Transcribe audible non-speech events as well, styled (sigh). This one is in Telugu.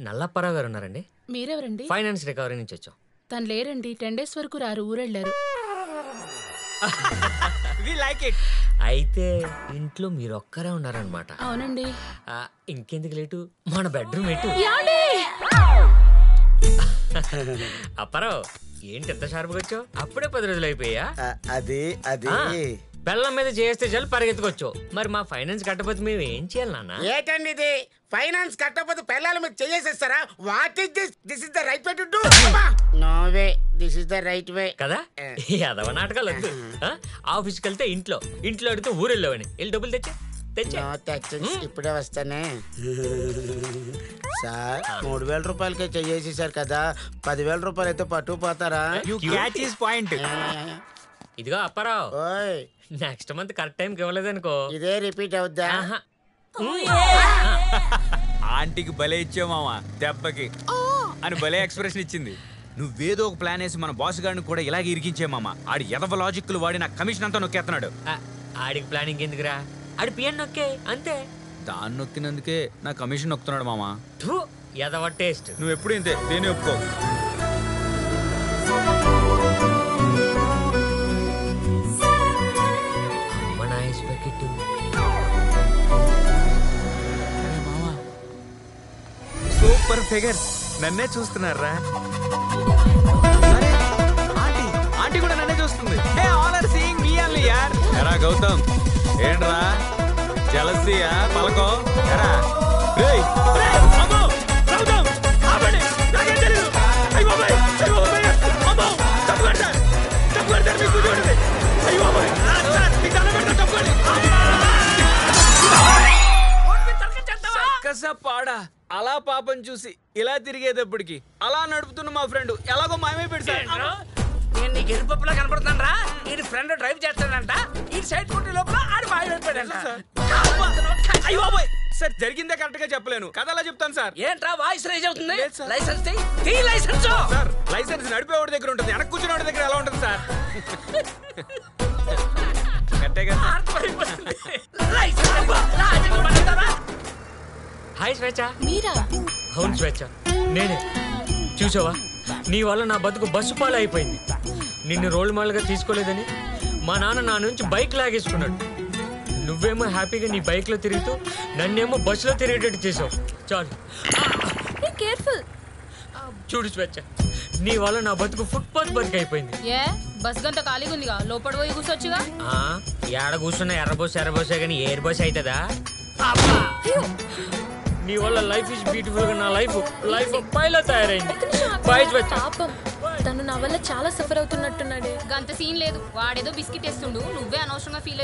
నల్లప్పారావు గారు ఉన్నారండి. మీరెవరండి? ఫైనాన్స్ రికవరీ నుంచి వచ్చాం. తను లేరండి. టెన్ డేస్ వరకు రారు ఊరెళ్ళారు. వి లైక్ ఇట్ అయితే ఇంట్లో మీరు ఒక్కరే ఉన్నారనమాట అవునండి ఇంకెందుకు లేటు? మన బెడ్రూమ్ ఎటు! అప్పారావు ఏంటి ఎంత షార్ప్గా వచ్చావు? అప్పుడే పది రోజులు అయిపోయా అది అది. బెల్లం మీద చేస్తే చాలు పరిగెత్తుకొచ్చు. మరి మా ఫైనాన్స్ కట్టకపోతే మేము ఏం చేయాలి నాన్న? ఏటండి ఇది? ఫైనాన్స్ కట్టకపోతే పిల్లల మీద చేసేస్తారా? What is this this is the right way to do no way this is the right way కదా? ఈ అదవ నాటకాలు వద్దు. ఆ? ఆఫీస్కి వెళ్తే ఇంట్లో. ఇంట్లో అడిగితే ఊరెళ్ళవని వెళ్ళి డబ్బులు తెచ్చా. థ్యాంక్స్ ఇప్పుడే వస్తానే. సార్ మూడు వేల రూపాయలకే చెయ్యేసేసారు కదా. పదివేల రూపాయలు అయితే పట్టుకుపోతారా పాయింట్ ఇదిగో అప్పారావు. ఓయ్. నెక్స్ట్ మంత్ కరెక్ట్ టైంకి ఇవ్వలేదనుకో. ఇదే రిపీట్ అవుద్దా? ఆహా. ఆంటీకి భలే ఇచ్చావు మామ దెబ్బకి. అని భలే ఎక్స్ప్రెషన్ ఇచ్చింది. నువ్వేదో ఒక ప్లాన్ వేసి మన బాస్ గారిని కూడా ఇలాగే ఇరికించే మామ. ఆడి ఎదవ లాజిక్లు వాడి నా కమిషన్ అంతా నొక్కేస్తున్నాడు ఆ, ఆడికి ప్లానింగ్ ఎందుకురా? ఆడి పిఎన్ నొక్కే అంతే. దాన్ని నొక్కినందుకే నా కమిషన్ నొక్కుతున్నాడు మామ. ధూ ఎదవ టేస్ట్ నువ్వు ఎప్పుడు ఇంతే దేని ఒప్పుకో. సూపర్ ఫిగర్ నన్నే చూస్తున్నారా? ఆంటీ ఆంటీ కూడా నన్నే చూస్తుంది. Hey all are seeing me only యార్ ఎరా గౌతమ్ ఏంట్రా? జలసియా పలకో? ఎరా? రేయ్ పాడా. అలా పాపం చూసి ఇలా తిరిగేటప్పటికి అలా నడుపుతున్న మా ఫ్రెండ్. ఎలాగో మాయమైపోయాడు సార్ నేను నీకు ఎరుపప్పులా కనపడుతాను రా ఈ ఫ్రెండ్ డ్రైవ్ చేస్తాడంట. ఈ సైడ్ కొట్టే లోపల ఆడి మాయమైపోయాడంట అయ్యో బాబోయ్. సార్ జరిగిందే కరెక్ట్గా చెప్పలేను. కథ అలా చెప్తాను సార్? ఏంట్రా వాయిస్ రైజ్ అవుతుంది. లైసెన్స్ తీ. లైసెన్స్. సార్ లైసెన్స్ నడిపేవాడి దగ్గర ఉంటుంది. వెనక కూర్చునేవాడి దగ్గర ఎలా ఉంటుంది సార్? (laughs) హాయ్ స్వేచ్ఛ మీరా? అవును స్వేచ్ఛ నేనే. చూసావా? నీ వల్ల నా బతుకు బస్సు పాలు అయిపోయింది నిన్ను రోల్ మోడల్గా తీసుకోలేదని మా నాన్న నా నుంచి బైక్ లాగేసుకున్నాడు. నువ్వేమో హ్యాపీగా నీ బైక్లో తిరుగుతూ నన్నేమో బస్సులో తిరిగేటట్టు చేసావు. చాలు. కేర్ఫుల్ చూడు స్వేచ్ఛ నీ వల్ల నా బతుకు ఫుట్పాత్ బతుకు అయిపోయింది ఏ? బస్ గంత ఖాళీగా ఉందిగా లోపల పోయి కూర్చోచ్చుగా ఏడ కూర్చున్న ఎర్ర బస్సు ఎర్ర బస్సే కానీ ఎయిర్ బస్ అవుతుందా నీ వల్ల లైఫ్ ఇస్ బ్యూటిఫుల్గా నా లైఫ్ లైఫ్ పైలా తయారైంది. బాయ్ స్వేచ్ఛ పాపం. తను నా వల్ల చాలా సఫర్ అవుతున్నట్టున్నాడే. గంత సీన్ లేదు. వాడేదో బిస్కెట్ వేస్తుండు. నువ్వే అనవసరంగా ఫీల్